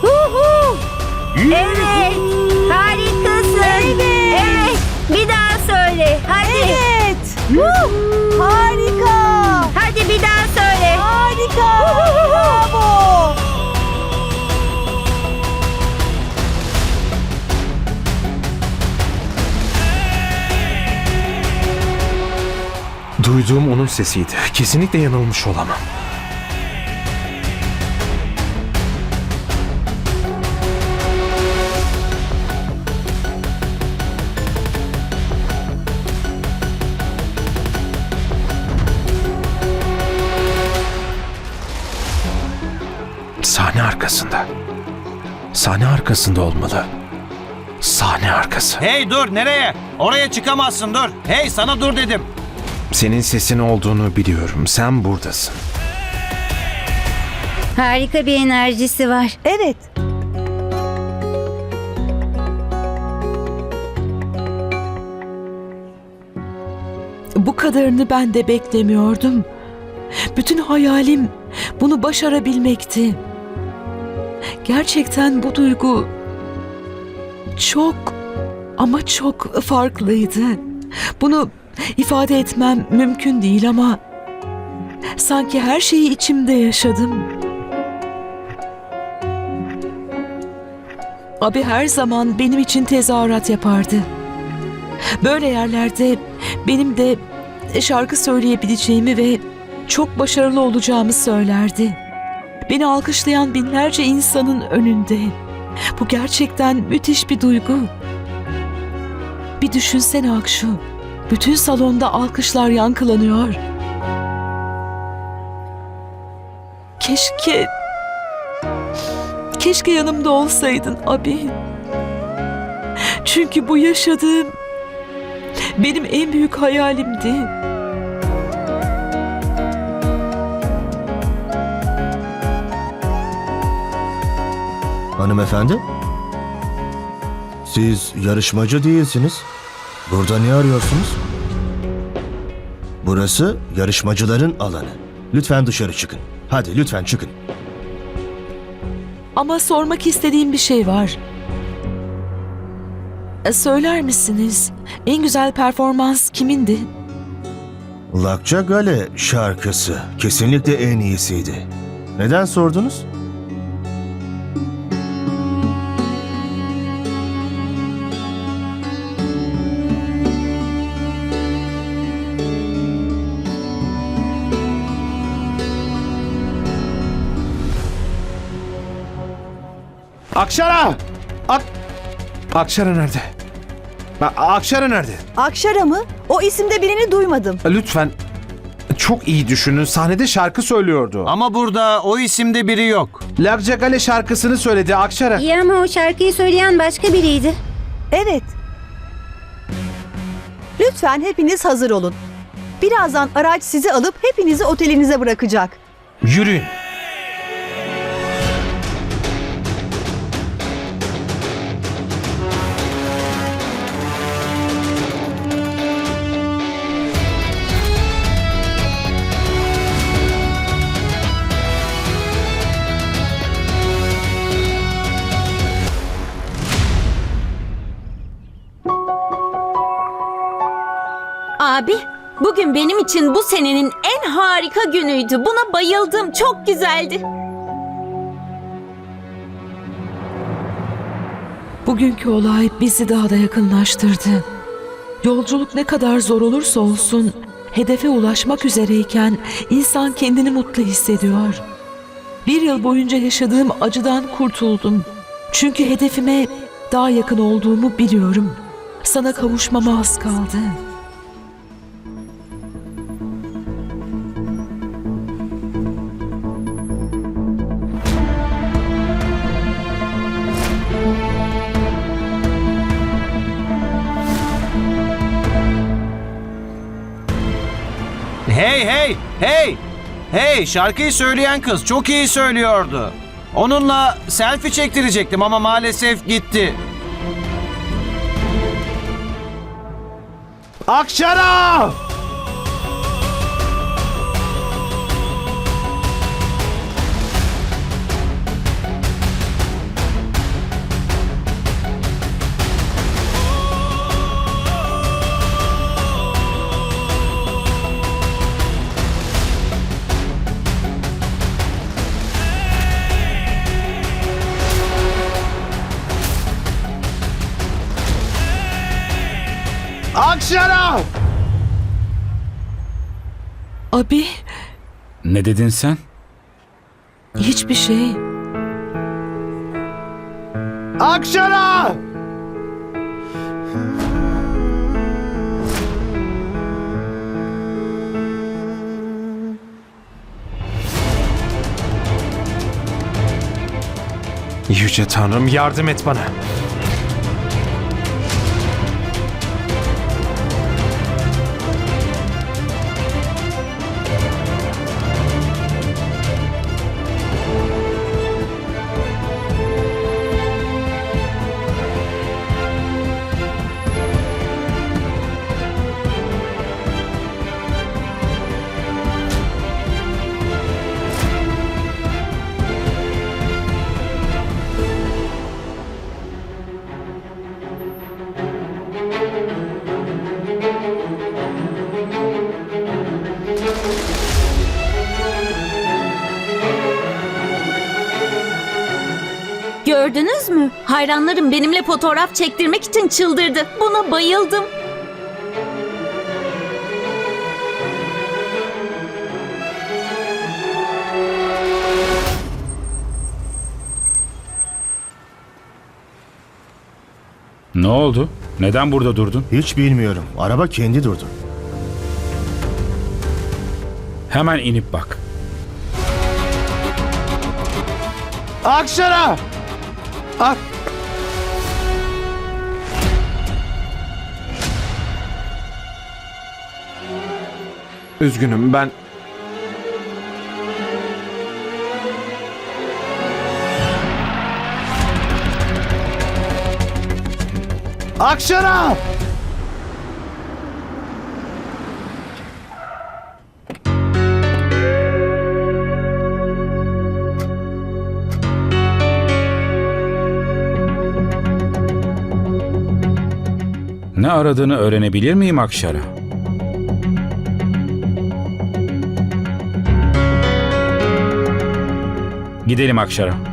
Huhu! Evet. Harikasın. Evet. Evet. Bir daha söyle. Hadi. Evet. Harika. Hadi bir daha söyle. Harika. Bravo. Duyduğum onun sesiydi. Kesinlikle yanılmış olamam. Sahne arkasında olmalı. Sahne arkası. Hey dur nereye? Oraya çıkamazsın dur. Hey sana dur dedim. Senin sesin olduğunu biliyorum. Sen buradasın. Harika bir enerjisi var. Evet. Bu kadarını ben de beklemiyordum. Bütün hayalim bunu başarabilmekti. Gerçekten bu duygu çok ama çok farklıydı. Bunu ifade etmem mümkün değil ama sanki her şeyi içimde yaşadım. Abi her zaman benim için tezahürat yapardı. Böyle yerlerde benim de şarkı söyleyebileceğimi ve çok başarılı olacağımı söylerdi. Beni alkışlayan binlerce insanın önünde. Bu gerçekten müthiş bir duygu. Bir düşünsene Akşu. Bütün salonda alkışlar yankılanıyor. Keşke... Keşke yanımda olsaydın abi. Çünkü bu yaşadığım benim en büyük hayalimdi. Hanımefendi? Siz yarışmacı değilsiniz. Burada ne arıyorsunuz? Burası yarışmacıların alanı. Lütfen dışarı çıkın. Hadi lütfen çıkın. Ama sormak istediğim bir şey var. E, Söyler misiniz? En güzel performans kimindi? Lakça Gale şarkısı kesinlikle en iyisiydi. Neden sordunuz? Akşara! Ak... Akşara nerede? Akşara nerede? Akşara mı? O isimde birini duymadım. Lütfen çok iyi düşünün. Sahnede şarkı söylüyordu. Ama burada o isimde biri yok. Lakjagale şarkısını söyledi Akşara. İyi ama o şarkıyı söyleyen başka biriydi. Evet. Lütfen hepiniz hazır olun. Birazdan araç sizi alıp hepinizi otelinize bırakacak. Yürüyün. Bugün benim için bu senenin en harika günüydü. Buna bayıldım. Çok güzeldi. Bugünkü olay bizi daha da yakınlaştırdı. Yolculuk ne kadar zor olursa olsun, hedefe ulaşmak üzereyken insan kendini mutlu hissediyor. Bir yıl boyunca yaşadığım acıdan kurtuldum. Çünkü hedefime daha yakın olduğumu biliyorum. Sana kavuşmama az kaldı. Hey hey. Şarkıyı söyleyen kız çok iyi söylüyordu. Onunla selfie çektirecektim ama maalesef gitti. Akşara! Abi Ne dedin sen? hiçbir şey. Akşara! Yüce Tanrım yardım et bana. Gördünüz mü? Hayranlarım benimle fotoğraf çektirmek için çıldırdı. Buna bayıldım. Ne oldu? Neden burada durdun? Hiç bilmiyorum. Araba kendi durdu. Hemen inip bak. Akşara! Ak... Üzgünüm ben... Akşara! Ne aradığını öğrenebilir miyim Akşara? Gidelim Akşara.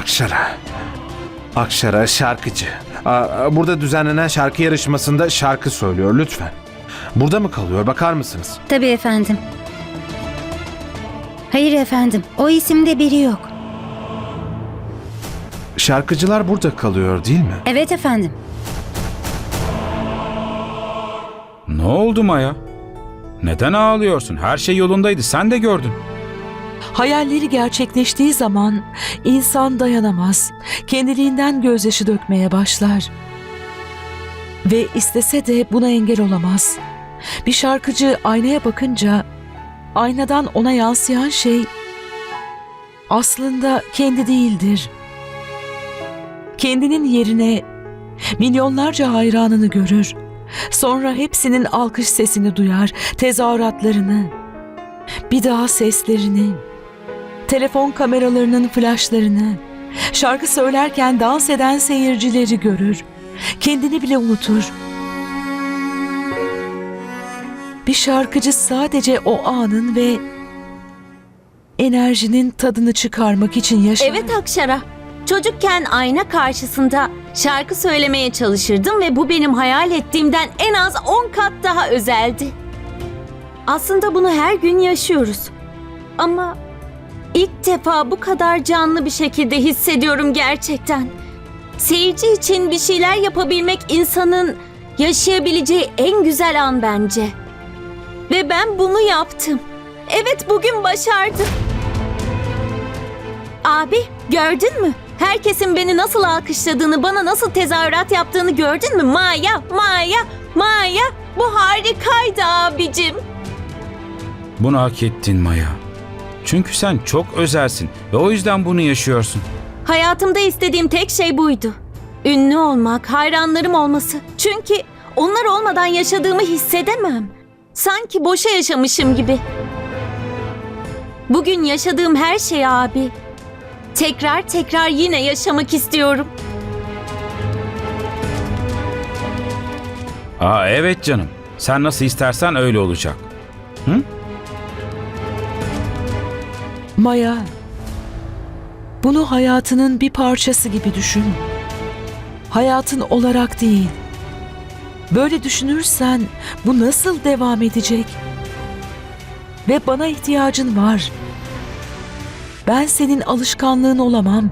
Akşara. Akşara şarkıcı. Aa, Burada düzenlenen şarkı yarışmasında şarkı söylüyor lütfen. Burada mı kalıyor bakar mısınız? Tabii efendim. Hayır efendim. O isimde biri yok. Şarkıcılar burada kalıyor değil mi? Evet efendim. Ne oldu Maya? Neden ağlıyorsun? Her şey yolundaydı. Sen de gördün. Hayalleri gerçekleştiği zaman insan dayanamaz. Kendiliğinden gözyaşı dökmeye başlar. Ve istese de buna engel olamaz. Bir şarkıcı aynaya bakınca aynadan ona yansıyan şey aslında kendi değildir. Kendinin yerine milyonlarca hayranını görür. Sonra hepsinin alkış sesini duyar, tezahüratlarını, bir daha seslerini, telefon kameralarının flaşlarını, şarkı söylerken dans eden seyircileri görür. Kendini bile unutur. Bir şarkıcı sadece o anın ve enerjinin tadını çıkarmak için yaşar. Evet Akşara. Çocukken ayna karşısında şarkı söylemeye çalışırdım ve bu benim hayal ettiğimden en az 10 kat daha özeldi. Aslında bunu her gün yaşıyoruz. Ama ilk defa bu kadar canlı bir şekilde hissediyorum gerçekten. Seyirci için bir şeyler yapabilmek insanın yaşayabileceği en güzel an bence. Ve ben bunu yaptım. Evet bugün başardım. Abi gördün mü? Herkesin beni nasıl alkışladığını, bana nasıl tezahürat yaptığını gördün mü? Maya, Maya, Maya. Bu harikaydı abicim. Bunu hak ettin Maya. Çünkü sen çok özelsin ve o yüzden bunu yaşıyorsun. Hayatımda istediğim tek şey buydu. Ünlü olmak, hayranlarım olması. Çünkü onlar olmadan yaşadığımı hissedemem. Sanki boşa yaşamışım gibi. Bugün yaşadığım her şey abi. Tekrar tekrar yine yaşamak istiyorum. Aa evet canım. Sen nasıl istersen öyle olacak. Maya, bunu hayatının bir parçası gibi düşün. Hayatın olarak değil. Böyle düşünürsen bu nasıl devam edecek? Ve bana ihtiyacın var. Ben senin alışkanlığın olamam.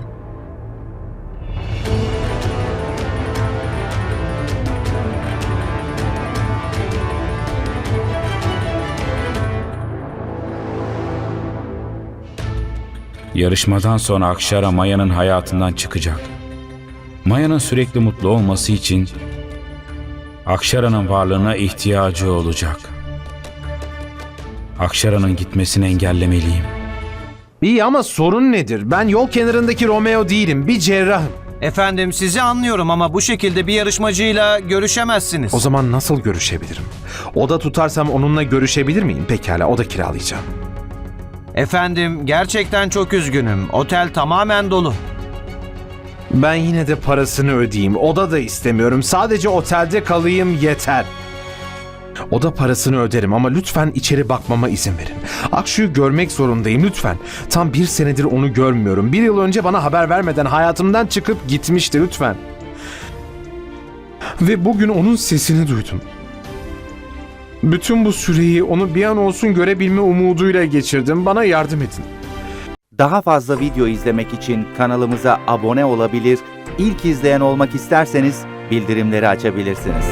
Yarışmadan sonra Akşara Maya'nın hayatından çıkacak. Maya'nın sürekli mutlu olması için Akşara'nın varlığına ihtiyacı olacak. Akşara'nın gitmesini engellemeliyim. İyi ama sorun nedir? Ben yol kenarındaki Romeo değilim. Bir cerrahım. Efendim sizi anlıyorum ama bu şekilde bir yarışmacıyla görüşemezsiniz. O zaman nasıl görüşebilirim? Oda tutarsam onunla görüşebilir miyim? Pekala oda kiralayacağım. Efendim gerçekten çok üzgünüm. Otel tamamen dolu. Ben yine de parasını ödeyeyim. Oda da istemiyorum. Sadece otelde kalayım yeter. Oda parasını öderim ama lütfen içeri bakmama izin verin. Akşu'yu görmek zorundayım lütfen. Tam bir senedir onu görmüyorum. Bir yıl önce bana haber vermeden hayatımdan çıkıp gitmişti lütfen. Ve bugün onun sesini duydum. Bütün bu süreyi onu bir an olsun görebilme umuduyla geçirdim. Bana yardım edin. Daha fazla video izlemek için kanalımıza abone olabilir, ilk izleyen olmak isterseniz bildirimleri açabilirsiniz.